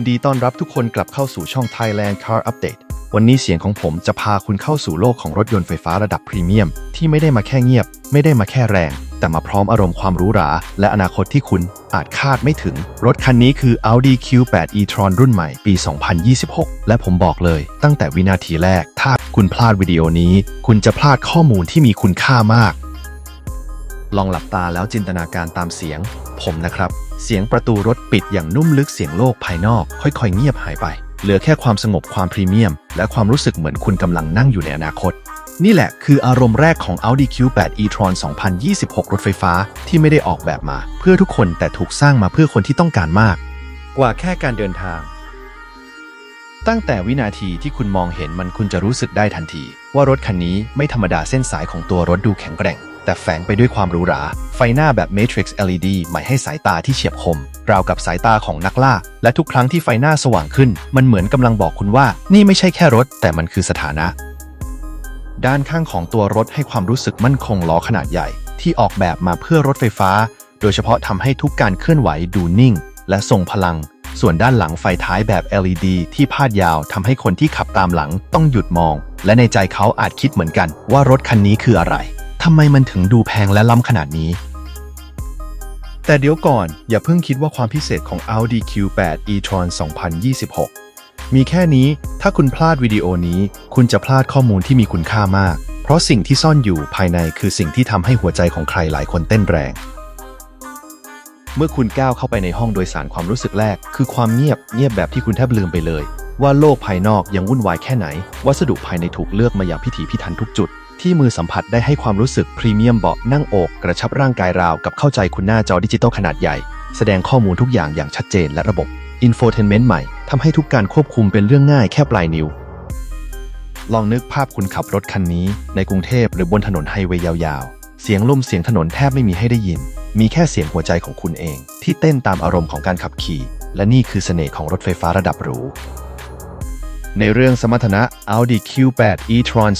นดีต้อนรับทุกคนกลับเข้าสู่ช่อง Thailand Car Update วันนี้เสียงของผมจะพาคุณเข้าสู่โลกของรถยนต์ไฟฟ้าระดับพรีเมียม ที่ไม่ได้มาแค่เงียบ ไม่ได้มาแค่แรง แต่มาพร้อมอารมณ์ความหรูหรา และอนาคตที่คุณอาจคาดไม่ถึง รถคันนี้คือ Audi Q8 e-tron รุ่นใหม่ปี 2026 และผมบอกเลย ตั้งแต่วินาทีแรก ถ้าคุณพลาดวิดีโอนี้ คุณจะพลาดข้อมูลที่มีคุณค่ามาก ลองหลับตาแล้วจินตนาการตามเสียง ผมนะครับ เสียงประตูรถปิดอย่างนุ่มลึกเสียงโลกภายนอก ค่อยๆ เงียบหายไป เหลือแค่ความสงบความพรีเมียม และความรู้สึกเหมือนคุณกำลังนั่งอยู่ในอนาคต นี่แหละคืออารมณ์แรกของ Audi Q8 e-tron 2026 รถไฟฟ้าที่ไม่ได้ออกแบบมา เพื่อทุกคนแต่ถูกสร้างมาเพื่อคนที่ต้องการมาก กว่าแค่การเดินทาง ตั้งแต่วินาทีที่คุณมองเห็นมันคุณจะรู้สึกได้ทันที ว่ารถคันนี้ไม่ธรรมดาเส้นสายของตัวรถดูแข็งแกร่ง แต่แฝงไปด้วยความหรูหรา ไฟหน้าแบบ Matrix LED ใหม่ให้สายตาที่เฉียบคม ราวกับสายตาของนักล่า และทุกครั้งที่ไฟหน้าสว่างขึ้น มันเหมือนกำลังบอกคุณว่า นี่ไม่ใช่แค่รถ แต่มันคือสถานะ ด้านข้างของตัวรถให้ความรู้สึกมั่นคงล้อขนาดใหญ่ ที่ออกแบบมาเพื่อรถไฟฟ้า โดยเฉพาะทำให้ทุกการเคลื่อนไหวดูนิ่ง และทรงพลัง ส่วนด้านหลังไฟท้ายแบบ LED ที่พาดยาวทำให้คนที่ขับตามหลังต้องหยุดมอง และในใจเขาอาจคิดเหมือนกันว่ารถคันนี้คืออะไร ทำไมมันถึงดูแพงและล้ำขนาดนี้ แต่เดี๋ยวก่อนอย่าเพิ่งคิดว่าความพิเศษของ Audi Q8 e-tron 2026 มีแค่นี้ถ้าคุณพลาดวิดีโอนี้ คุณจะพลาดข้อมูลที่มีคุณค่ามาก เพราะสิ่งที่ซ่อนอยู่ภายในคือสิ่งที่ทำให้หัวใจของใครหลายคนเต้นแรง เมื่อคุณก้าวเข้าไปในห้องโดยสารความรู้สึกแรก คือความเงียบเงียบแบบที่คุณแทบลืมไปเลย ว่าโลกภายนอกยังวุ่นวายแค่ไหน วัสดุภายในถูกเลือกมาอย่างพิถีพิถันทุกจุด ที่มือสัมผัสได้ให้ความรู้สึกพรีเมียมเบาะนั่งอกกระชับร่างกายราวกับเข้าใจคุณหน้าจอดิจิตอลขนาดใหญ่ แสดงข้อมูลทุกอย่างอย่างชัดเจนและระบบ Infotainment ใหม่ทำให้ทุกการควบคุมเป็นเรื่องง่ายแค่ปลายนิ้ว ลองนึกภาพคุณขับรถคันนี้ ในกรุงเทพหรือบนถนนไฮเวย์ยาวๆ เสียงลมเสียงถนนแทบไม่มีให้ได้ยิน มีแค่เสียงหัวใจของคุณเอง ที่เต้นตามอารมณ์ของการขับขี่ และนี่คือเสน่ห์ของรถไฟฟ้าระดับหรูในเรื่องสมรรถนะ Audi Q8 e-tron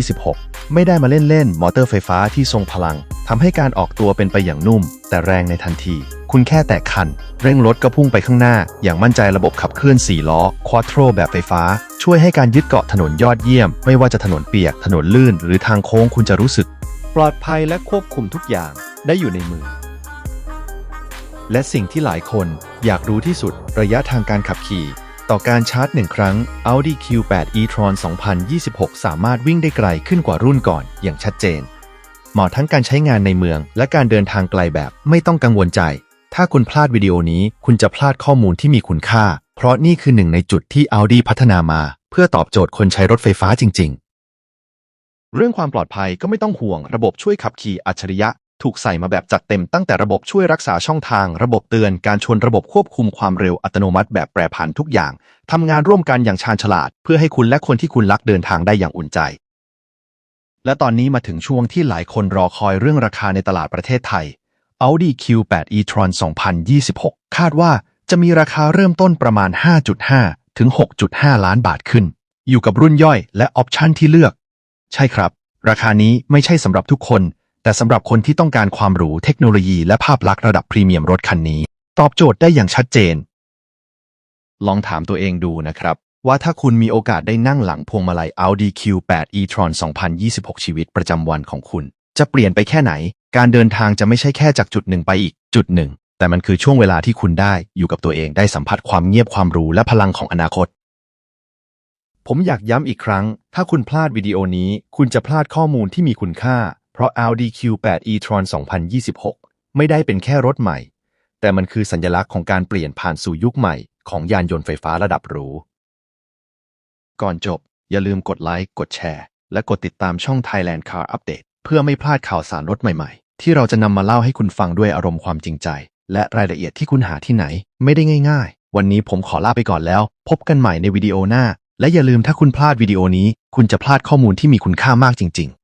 2026 ไม่ได้มาเล่นๆ มอเตอร์ไฟฟ้าที่ทรงพลังทำให้การออกตัวเป็นไปอย่างนุ่ม แต่แรงในทันที คุณแค่แตะคัน เร่งรถก็พุ่งไปข้างหน้า อย่างมั่นใจระบบขับเคลื่อน 4 ล้อ Quattro แบบไฟฟ้า ช่วยให้การยึดเกาะถนนยอดเยี่ยม ไม่ว่าจะถนนเปียก ถนนลื่น หรือทางโค้งคุณจะรู้สึก ปลอดภัยและควบคุมทุกอย่างได้อยู่ในมือ และสิ่งที่หลายคนอยากรู้ที่สุดระยะทางการขับขี่ ต่อการชาร์จหนึ่งครั้ง Audi Q8 e-tron 2026 สามารถวิ่งได้ไกลขึ้นกว่ารุ่นก่อนอย่างชัดเจน เหมาะทั้งการใช้งานในเมือง และการเดินทางไกลแบบไม่ต้องกังวลใจ ถ้าคุณพลาดวิดีโอนี้ คุณจะพลาดข้อมูลที่มีคุณค่า เพราะนี่คือหนึ่งในจุดที่ Audi พัฒนามา เพื่อตอบโจทย์คนใช้รถไฟฟ้าจริง ๆ เรื่องความปลอดภัยก็ไม่ต้องห่วงระบบช่วยขับขี่อัจฉริยะ ถูกใส่มาแบบจัดเต็มตั้งแต่ระบบช่วยรักษาช่องทาง ระบบเตือนการชนระบบควบคุมความเร็วอัตโนมัติแบบแปรผันทุกอย่างทำงานร่วมกันอย่างชาญฉลาด เพื่อให้คุณและคนที่คุณรักเดินทางได้อย่างอุ่นใจ และตอนนี้มาถึงช่วงที่หลายคนรอคอยเรื่องราคาในตลาดประเทศไทย Audi Q8 e-tron 2026 คาดว่าจะมีราคาเริ่มต้นประมาณ 5.5 ถึง 6.5 ล้านบาทขึ้น อยู่กับรุ่นย่อยและออปชันที่เลือก ใช่ครับ ราคานี้ไม่ใช่สำหรับทุกคน แต่สำหรับคนที่ต้องการความหรูเทคโนโลยีและภาพลักษณ์ระดับพรีเมียมรถคันนี้ ตอบโจทย์ได้อย่างชัดเจน ลองถามตัวเองดูนะครับ ว่าถ้าคุณมีโอกาสได้นั่งหลังพวงมาลัย Audi Q8 e-tron 2026 ชีวิตประจำวันของคุณ จะเปลี่ยนไปแค่ไหน การเดินทางจะไม่ใช่แค่จากจุดหนึ่งไปอีกจุดหนึ่ง แต่มันคือช่วงเวลาที่คุณได้อยู่กับตัวเองได้สัมผัสความเงียบความรู้และพลังของอนาคตผมอยากย้ำอีกครั้ง ถ้าคุณพลาดวิดีโอนี้ คุณจะพลาดข้อมูลที่มีคุณค่า เพราะ Audi Q8 e-tron 2026 ไม่ได้เป็นแค่รถใหม่ แต่มันคือสัญลักษณ์ของการเปลี่ยนผ่านสู่ยุคใหม่ของยานยนต์ไฟฟ้าระดับหรู ก่อนจบ อย่าลืมกดไลค์ กดแชร์ และกดติดตามช่อง Thailand Car Update เพื่อไม่พลาดข่าวสารรถใหม่ๆ ที่เราจะนำมาเล่าให้คุณฟังด้วยอารมณ์ความจริงใจ และรายละเอียดที่คุณหาที่ไหน ไม่ได้ง่าย ๆ วันนี้ผมขอลาไปก่อนแล้ว พบกันใหม่ในวิดีโอหน้า และอย่าลืมถ้าคุณพลาดวิดีโอนี้ คุณจะพลาดข้อมูลที่มีคุณค่ามากจริง ๆ